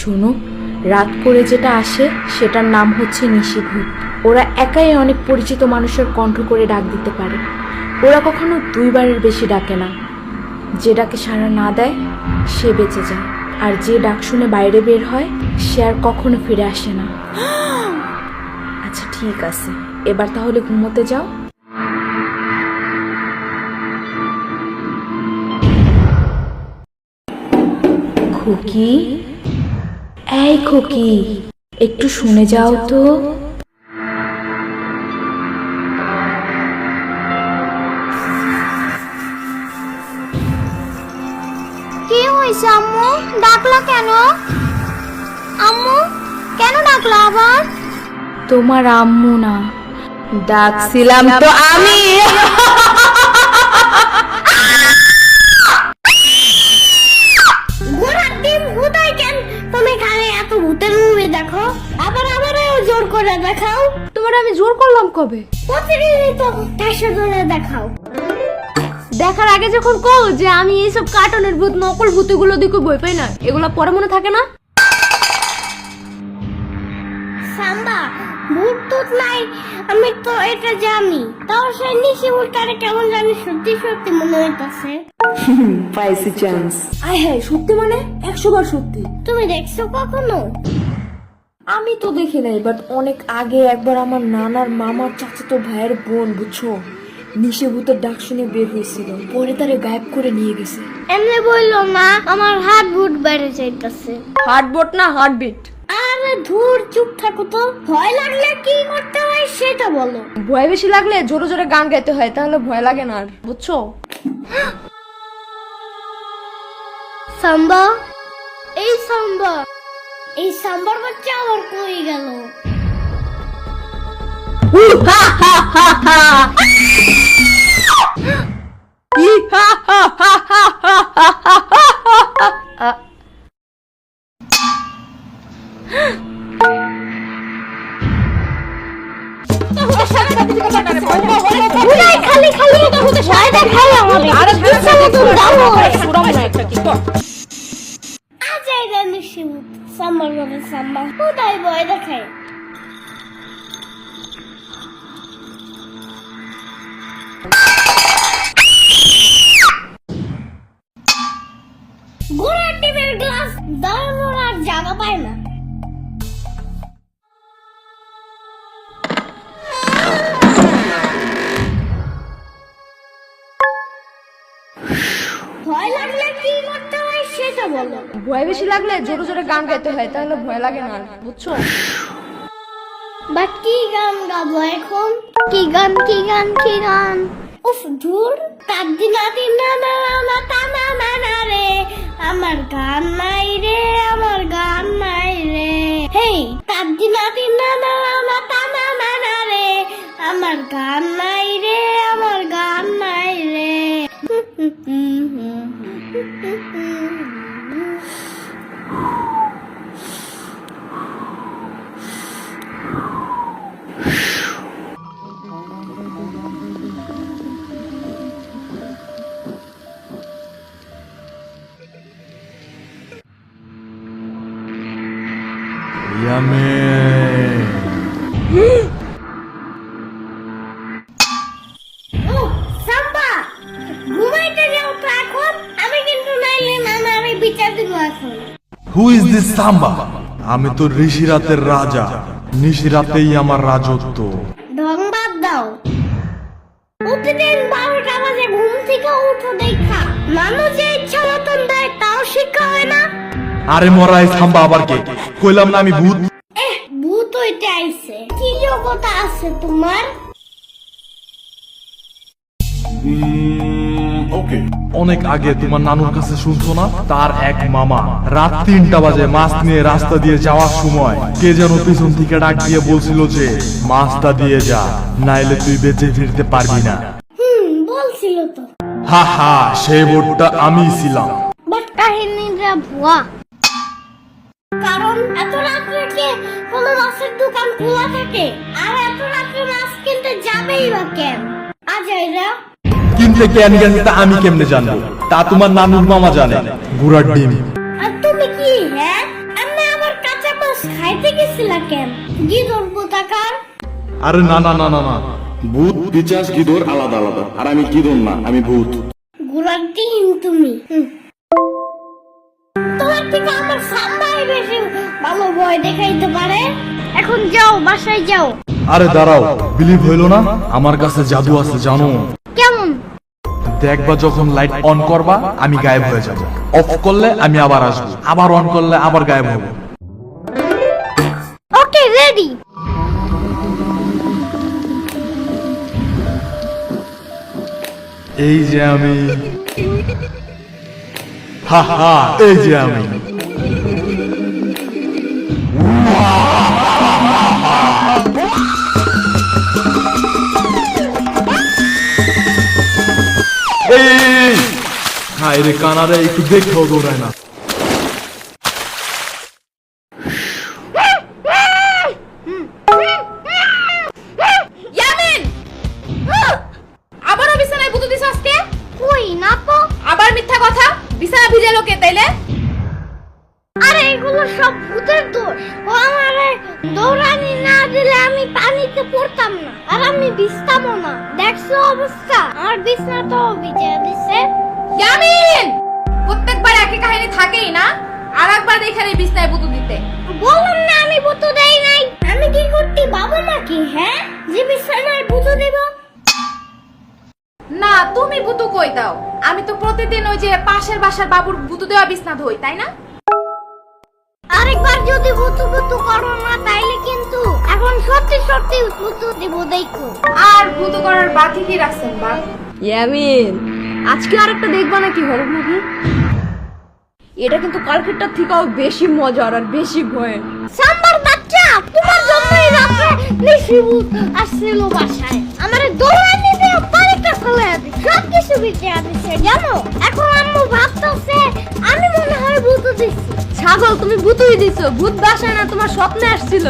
শোনো, রাত করে যেটা আসে, সেটার নাম হচ্ছে নিশিভূত ওরা একাই অনেক পরিচিত মানুষের কণ্ঠ করে ডাক দিতে পারে। ওরা কখনো দুইবারের বেশি ডাকে না। যে ডাকে সাড়া না দেয়, সে বেঁচে যায়। আর যে ডাক শুনে বাইরে বের হয়, সে আর কখনো ফিরে আসে না। আচ্ছা ঠিক আছে। এবার তাহলে ঘুমোতে যাও। খুকি? এই খুকি একটু শুনে যাও তো। কি হয়েছে আম্মু? ডাকলা কেন? আম্মু কেন ডাকলা আবার? তোমার আম্মু না। ডাকছিলাম তো আমি। দেখাও? তোমার আমি জোর করলাম কবে? প্রতিদিনই তো দেশে ধরে দেখাও। দেখার আগে যখন কও যে আমি এইসব কার্টুনের ভূত নকল ভূতগুলো দিকে বই পাই না? এগুলো পরে মনে থাকে না? সাম্বা ভূত টুত নাই আমি তো এটা জানি। তাও সে নিশি ভূতটারে কেমন জানি সত্যি সত্যি মনে হইতাছে। পাইছি চান্স আয় হ্যাঁ সত্যি মানে? একশো বার সত্যি। তুমি দেখছ কখনো? আমি তো দেখি নাই বাট অনেক আগে একবার আমার নানার মামার চাচাতো ভাইয়ের বোন বুঝছ? নিষেভূতের ডাক শুনে বের হয়েছিল। পরে তারে গায়েব করে নিয়ে গেছে। এমনি বলল না আমার হাত ভূত বেড়ে যাইতাছে। হার্টবোট না হার্টবিট আরে ধুর চুপ থাকো তো। ভয় লাগলে কি করতে হয় সেটা বলো। ভয় বেশি লাগলে জোরে জোরে গান গাইতে হয় তাহলে ভয় লাগে না আর বুঝছ? সাম্বা এই সাম্বা। এই সাম্বার বাচ্চা আবার কই গেল খালি খালি দেখাই আমাদের আজ এই রানি শিবু সাম্বার বলে সাম্বা কোথায় ভয় দেখায় ঘোড়ার টিমের গ্লাস দাঁড়ানোর আর জায়গা পায় না। ভয় লাগলে কি করতে সেটা বলো। ভয় বেশি লাগলে জোরে জোরে গান গাইতে হয়, তাহলে ভয় লাগে না বুঝছ? বাট কি গান গাবো এখন? কি গান কি গান কি গান? উফ, ধুর তার দিন না না না তা, না না না রে। আমার গান নাই রে, আমার গান নাই রে। হেই তার দিন না না না তা, না না না রে। আমার গান নাই রে, আমার গান নাই রে। ও সাম্বা ঘুমাইতে যাও এখন। হু ইজ দিস সাম্বা আমি তো ঋষিরাতের রাজা। নিশিরাতেই আমার রাজত্ব। ঢং বাদ দাও। প্রতিদিন বারোটা বাজে ঘুম থেকে উঠো দেখা। মানুষ যে ইচ্ছা মতন দেয় তাও শিক্ষা হয় না। আরে মরাই সাম্বা আবার কে? কইলাম না আমি ভূত। ভূত হইতে আইছে। কি যোগ্যতা আছে তোমার? অনেক আগে তোমার নানুর কাছে শুনছো না? তার এক মামা রাত তিনটা বাজে মাছ নিয়ে রাস্তা দিয়ে যাওয়ার সময় কে যেন পিছন থেকে ডাক দিয়ে বলছিল যে মাছটা দিয়ে যা নাইলে তুই বেঁচে ফিরতে পারবি না। হুম বলছিল তো। হা হা সেই বোর্ডটা আমি ছিলাম। বাট কাহিনীটা ভুয়া। কারণ এত রাত্রে কে কোনো মাছের দোকান খোলা থাকে? আর এত রাত্রে মাছ কিনতে যাবেই বা কেন? আজ এরা কিনতে কেন গেছে তা আমি কেমনে জানব? তা তোমার নানুর মামা জানে। গুড়ার ডিম। আর তুমি কি হ্যাঁ? এমনি খাইতে গেছিলা কেন? গিদর পোতাকার আরে না না না না না। ভূত পিচাস গিদর আলাদা আলাদা। আর আমি গিদর না আমি ভূত। গুলার টিম তুমি তোমার থেকে আমার সাম্বাই বেশি ভালো ভয় দেখাইতে পারে। এখন যাও বাসায় যাও। আরে দাঁড়াও বিলিভ হইল না? আমার কাছে জাদু আছে জানো। কেমন? দেখবা যখন লাইট অন করবা আমি গায়েব হয়ে যাব। অফ করলে আমি আবার আসব। আবার অন করলে আবার গায়েব হব। ওকে রেডি এই যে আমি। হা হা এই যে আমি। হায় রে কানারে একটু দেখেও দৌড়ায় না। আবারও বিছানায় ভূত দিছ আজকে? কই না তো। আবার মিথ্যা কথা? বিছানা ভিজে লোকে তাইলে? আরে এগুলো সব ভূতের দোষ। ও আমারে দৌড়ানি না দিলে আমি পানিতে পড়তাম না। আর আমি ভিজতামও না। দেখছ অবস্থা? আমার বিছনা তো ভিজে দিছে ইয়ামিন প্রত্যেকবার একই কাহিনী থাকেই না? আর একবার দেখারে বিছনায় ভূত দিতে। বললাম না আমি বুতু দেই নাই। আমি কি করতে বাবা মা কি হ্যাঁ? যে বিছানায় বুতু দেব? না তুমি ভূতু কই দাও? আমি তো প্রতিদিন ওই যে পাশের বাসার বাবুর ভূতু দেওয়া বিছনা ধই তাই না? আরেকবার যদি বুতু বুতু করো না তাইলে কিন্তু এখন সত্যি সত্যি বুতু দেব দেখো। আর ভূতু করার বাকি কি রাখছেন বা ইয়ামিন আজকে আরেকটা দেখবা নাকি হরর মুভি এটা কিন্তু কালকেরটার থেকেও বেশি মজার আর বেশি ভয়ের। সাম্বার বাচ্চা তোমার জন্যই রাতে নিশি ভূত আসছিল বাসায়। আমার দৌড়ানি দিয়ে বাড়িটা ফেলে দিই সব কিছু বিচে দিচ্ছে জানো? এখন আম্মু ভাবতেছে আমি মনে হয় ভূত দিচ্ছি। ছাগল তুমি ভূতুই দিছো। ভূত বাসায় না তোমার স্বপ্নে আসছিল।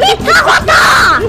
미카호타!